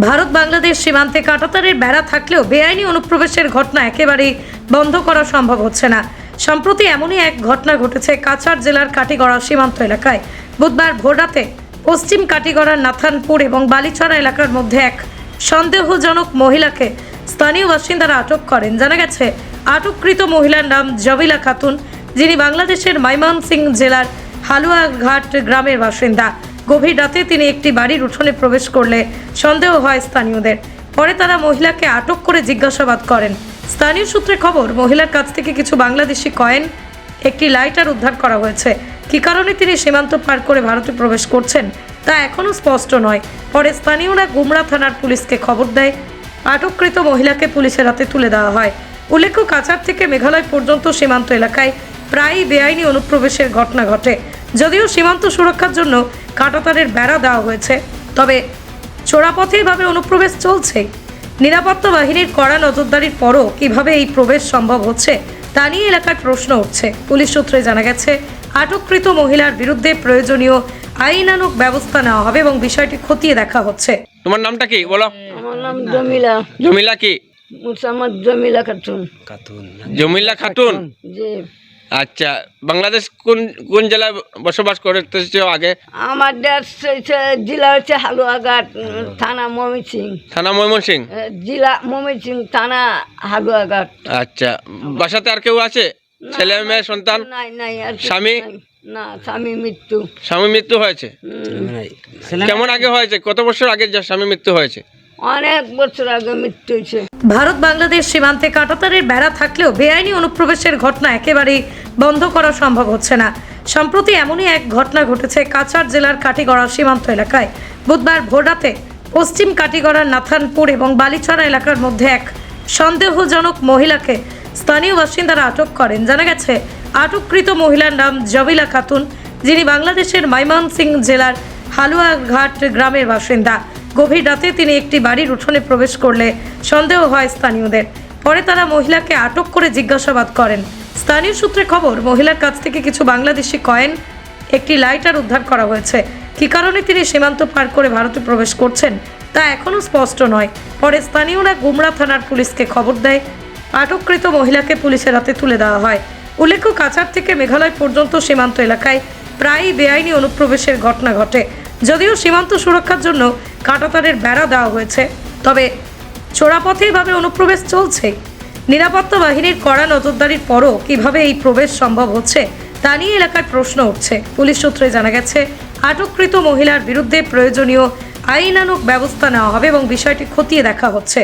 ভারত বাংলাদেশ সীমান্তে কাঁটাতারের বেড়া থাকলেও বেআইনি অনুপ্রবেশের ঘটনা একেবারেই বন্ধ করা সম্ভব হচ্ছে না। সম্প্রতি এমনই এক ঘটনা ঘটেছে কাছাড় জেলার কাটিগড়া সীমান্ত এলাকায়। বুধবার ভোররাতে পশ্চিম কাটিগড়ার নাথানপুর এবং বালিছড়া এলাকার মধ্যে এক সন্দেহজনক মহিলাকে স্থানীয় বাসিন্দারা আটক করেন। জানা গেছে, আটককৃত মহিলার নাম জবিলা খাতুন, যিনি বাংলাদেশের ময়মনসিং জেলার হালুয়াঘাট গ্রামের বাসিন্দা। গভীর রাতে তিনি একটি বাড়ির উঠোনে প্রবেশ করলে সন্দেহ হয় স্থানীয়দের। পরে তারা মহিলাকে আটক করে জিজ্ঞাসাবাদ করেন। স্থানীয় সূত্রে খবর, মহিলার কাছ থেকে কিছু বাংলাদেশি কয়েন, একটি লাইটার উদ্ধার করা হয়েছে। কী কারণে তিনি সীমান্ত পার করে ভারতে প্রবেশ করছেন, তা এখনও স্পষ্ট নয়। পরে স্থানীয়রা গুমরা থানার পুলিশকে খবর দেয়। আটককৃত মহিলাকে পুলিশের হাতে তুলে দেওয়া হয়। উল্লেখ্য, কাছাড় থেকে মেঘালয় পর্যন্ত সীমান্ত এলাকায় প্রায়ই বেআইনি অনুপ্রবেশের ঘটনা ঘটে। যদিও সীমান্ত সুরক্ষার জন্য কাঁটাতারের বেড়া দেওয়া হয়েছে। তবে চোরাপথে এভাবে অনুপ্রবেশ চলছে। নিরাপত্তা বাহিনীর কড়া নজরদারির পরও কীভাবে এই প্রবেশ সম্ভব হচ্ছে তা নিয়ে এলাকায় প্রশ্ন উঠছে। পুলিশ সূত্রে জানা গেছে আটককৃত মহিলার বিরুদ্ধে প্রয়োজনীয় আইনানুক ব্যবস্থা নেওয়া হবে এবং বিষয়টি খতিয়ে দেখা হচ্ছে। তোমার নামটা কি? বলো। আমার নাম জমিলা। জমিলা কি? মুসাম্মদ জমিলা খাতুন। জমিলা খাতুন? যে আচ্ছা বাংলাদেশ কোন কোন জেলায় বসবাস করতেছ আগে? আমার জেলা হচ্ছে হালুয়াঘাট থানা মমিসিং থানা ময়মনসিং? জেলা মমিসিং থানা হালুয়াঘাট। আচ্ছা বাসাতে আর কেউ আছে? ছেলে মেয়ে সন্তান? নাই নাই আর স্বামী? না স্বামী মৃত্যু। স্বামী মৃত্যু হয়েছে? কেমন আগে হয়েছে? কত বছর আগে স্বামী মৃত্যু হয়েছে? অনেক বছর আগে মৃত্যু হয়েছে। ভারত বাংলাদেশ সীমান্তে কাঁটাতারের বেড়া থাকলেও বেআইনি অনুপ্রবেশের ঘটনা একেবারেই বন্ধ করা সম্ভব হচ্ছে না। সম্প্রতি এমনই এক ঘটনা ঘটেছে কাছাড় জেলার কাটিগড়া সীমান্ত এলাকায়। বুধবার ভোররাতে পশ্চিম কাটিগড়ার নাথানপুর এবং বালিছড়া এলাকার মধ্যে এক সন্দেহজনক মহিলাকে স্থানীয় বাসিন্দারা আটক করেন। জানা গেছে, আটককৃত মহিলার নাম জবিলা খাতুন, যিনি বাংলাদেশের ময়মনসিং জেলার হালুয়াঘাট গ্রামের বাসিন্দা। গভীর রাতে তিনি একটি বাড়ির উঠোনে প্রবেশ করলে সন্দেহ হয় স্থানীয়দের। পরে তারা মহিলাকে আটক করে জিজ্ঞাসাবাদ করেন। স্থানীয় সূত্রে খবর, মহিলার কাছ থেকে কিছু বাংলাদেশি কয়েন, একটি লাইটার উদ্ধার করা হয়েছে। কী কারণে তিনি সীমান্ত পার করে ভারতে প্রবেশ করছেন, তা এখনও স্পষ্ট নয়। পরে স্থানীয়রা গুমরা থানার পুলিশকে খবর দেয়। আটককৃত মহিলাকে পুলিশের হাতে তুলে দেওয়া হয়। উল্লেখ্য, কাছাড় থেকে মেঘালয় পর্যন্ত সীমান্ত এলাকায় প্রায়ই বেআইনি অনুপ্রবেশের ঘটনা ঘটে। যদিও সীমান্ত সুরক্ষার জন্য কাঁটাতারের বেড়া দেওয়া হয়েছে, তবে চোরাপথে এভাবে অনুপ্রবেশ চলছে। নিরাপত্তা বাহিনীর কড়া নজরদারির পরও কীভাবে এই প্রবেশ সম্ভব হচ্ছে, তা নিয়ে এলাকায় প্রশ্ন উঠছে। পুলিশ সূত্রে জানা গেছে, আটককৃত মহিলার বিরুদ্ধে প্রয়োজনীয় আইনানুক ব্যবস্থা নেওয়া হবে এবং বিষয়টি খতিয়ে দেখা হচ্ছে।